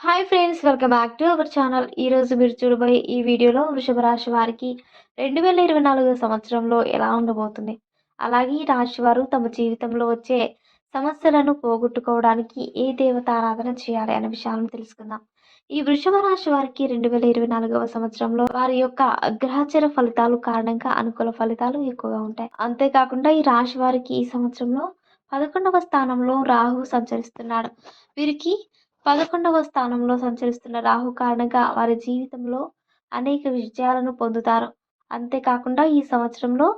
Hi friends welcome back to our channel ఈరోజు మీరు చూడబోయే ఈ వీడియోలో వృషభ రాశి వారికి రెండు వేల ఇరవై నాలుగో సంవత్సరంలో ఎలా ఉండబోతుంది? అలాగే ఈ రాశి వారు తమ జీవితంలో వచ్చే సమస్యలను పోగొట్టుకోవడానికి ఏ దేవత ఆరాధన చేయాలి అనే విషయాలను తెలుసుకుందాం. ఈ వృషభ రాశి వారికి రెండు వేల ఇరవై నాలుగవ సంవత్సరంలో వారి యొక్క గ్రహచర ఫలితాలు కారణంగా అనుకూల ఫలితాలు ఎక్కువగా ఉంటాయి. అంతేకాకుండా ఈ రాశి వారికి ఈ సంవత్సరంలో పదకొండవ స్థానంలో రాహు సంచరిస్తున్నాడు. వీరికి పదకొండవ స్థానంలో సంచరిస్తున్న రాహు కారణంగా వారి జీవితంలో అనేక విజయాలను పొందుతారు. అంతేకాకుండా ఈ సంవత్సరంలో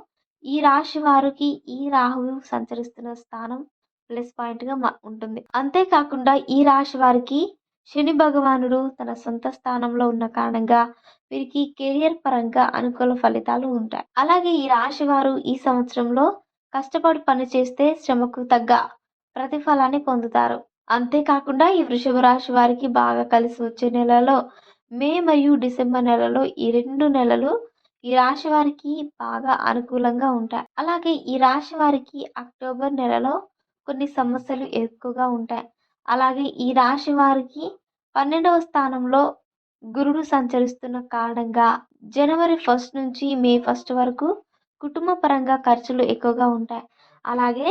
ఈ రాశి వారికి ఈ రాహువు సంచరిస్తున్న స్థానం ప్లస్ పాయింట్గా ఉంటుంది. అంతేకాకుండా ఈ రాశి వారికి శని భగవానుడు తన సొంత స్థానంలో ఉన్న కారణంగా వీరికి కెరియర్ పరంగా అనుకూల ఫలితాలు ఉంటాయి. అలాగే ఈ రాశి వారు ఈ సంవత్సరంలో కష్టపడి పని చేస్తే శ్రమకు తగ్గ ప్రతిఫలాన్ని పొందుతారు. అంతేకాకుండా ఈ వృషభ రాశి వారికి బాగా కలిసి వచ్చే నెలలో మే మరియు డిసెంబర్ నెలలో ఈ రెండు నెలలు ఈ రాశి వారికి బాగా అనుకూలంగా ఉంటాయి. అలాగే ఈ రాశి వారికి అక్టోబర్ నెలలో కొన్ని సమస్యలు ఎక్కువగా ఉంటాయి. అలాగే ఈ రాశి వారికి పన్నెండవ స్థానంలో గురుడు సంచరిస్తున్న కారణంగా జనవరి ఫస్ట్ నుంచి మే ఫస్ట్ వరకు కుటుంబ పరంగా ఖర్చులు ఎక్కువగా ఉంటాయి. అలాగే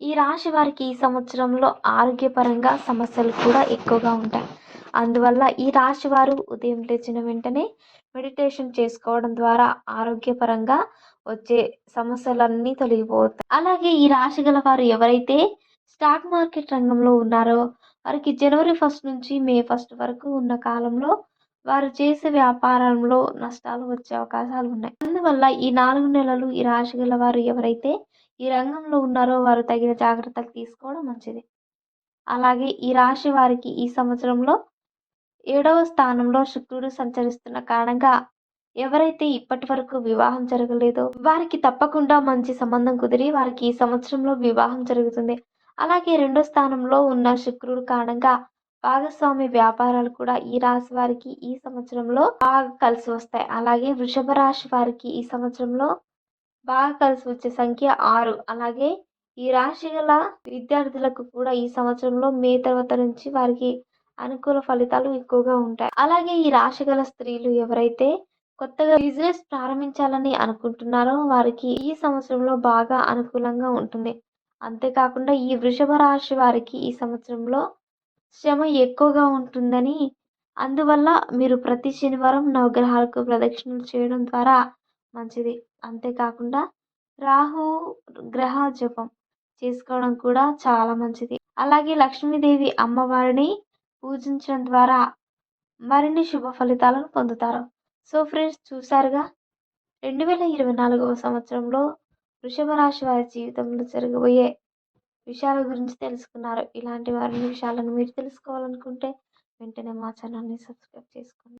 ఈ రాశి వారికి ఈ సంవత్సరంలో ఆరోగ్యపరంగా సమస్యలు కూడా ఎక్కువగా ఉంటాయి. అందువల్ల ఈ రాశి వారు ఉదయం లేచిన వెంటనే మెడిటేషన్ చేసుకోవడం ద్వారా ఆరోగ్యపరంగా వచ్చే సమస్యలన్నీ తొలగిపోతాయి. అలాగే ఈ రాశి గల వారు ఎవరైతే స్టాక్ మార్కెట్ రంగంలో ఉన్నారో వారికి జనవరి ఫస్ట్ నుంచి మే ఫస్ట్ వరకు ఉన్న కాలంలో వారు చేసే వ్యాపారంలో నష్టాలు వచ్చే అవకాశాలు ఉన్నాయి. అందువల్ల ఈ నాలుగు నెలలు ఈ రాశి గల వారు ఎవరైతే ఈ రంగంలో ఉన్నారో వారు తగిన జాగ్రత్తలు తీసుకోవడం మంచిది. అలాగే ఈ రాశి వారికి ఈ సంవత్సరంలో ఏడవ స్థానంలో శుక్రుడు సంచరిస్తున్న కారణంగా ఎవరైతే ఇప్పటి వరకు వివాహం జరగలేదో వారికి తప్పకుండా మంచి సంబంధం కుదిరి వారికి ఈ సంవత్సరంలో వివాహం జరుగుతుంది. అలాగే రెండో స్థానంలో ఉన్న శుక్రుడు కారణంగా భాగస్వామి వ్యాపారాలు కూడా ఈ రాశి వారికి ఈ సంవత్సరంలో బాగా కలిసి వస్తాయి. అలాగే వృషభ రాశి వారికి ఈ సంవత్సరంలో బాగా కలిసి వచ్చే సంఖ్య ఆరు. అలాగే ఈ రాశి గల విద్యార్థులకు కూడా ఈ సంవత్సరంలో మే తర్వాత నుంచి వారికి అనుకూల ఫలితాలు ఎక్కువగా ఉంటాయి. అలాగే ఈ రాశి గల స్త్రీలు ఎవరైతే కొత్తగా బిజినెస్ ప్రారంభించాలని అనుకుంటున్నారో వారికి ఈ సంవత్సరంలో బాగా అనుకూలంగా ఉంటుంది. అంతేకాకుండా ఈ వృషభ రాశి వారికి ఈ సంవత్సరంలో శ్రమ ఎక్కువగా ఉంటుందని అందువల్ల మీరు ప్రతి శనివారం నవగ్రహాలకు ప్రదక్షిణలు చేయడం ద్వారా మంచిది. అంతేకాకుండా రాహు గ్రహ జపం చేసుకోవడం కూడా చాలా మంచిది. అలాగే లక్ష్మీదేవి అమ్మవారిని పూజించడం ద్వారా మరిన్ని శుభ ఫలితాలను పొందుతారు. సో ఫ్రెండ్స్ చూసారుగా రెండు వేల ఇరవై నాలుగవ సంవత్సరంలో వృషభ రాశి వారి జీవితంలో జరగబోయే విషయాల గురించి తెలుసుకున్నారు. ఇలాంటి మరిన్ని విషయాలను మీరు తెలుసుకోవాలనుకుంటే వెంటనే మా ఛానల్ని సబ్స్క్రైబ్ చేసుకోండి.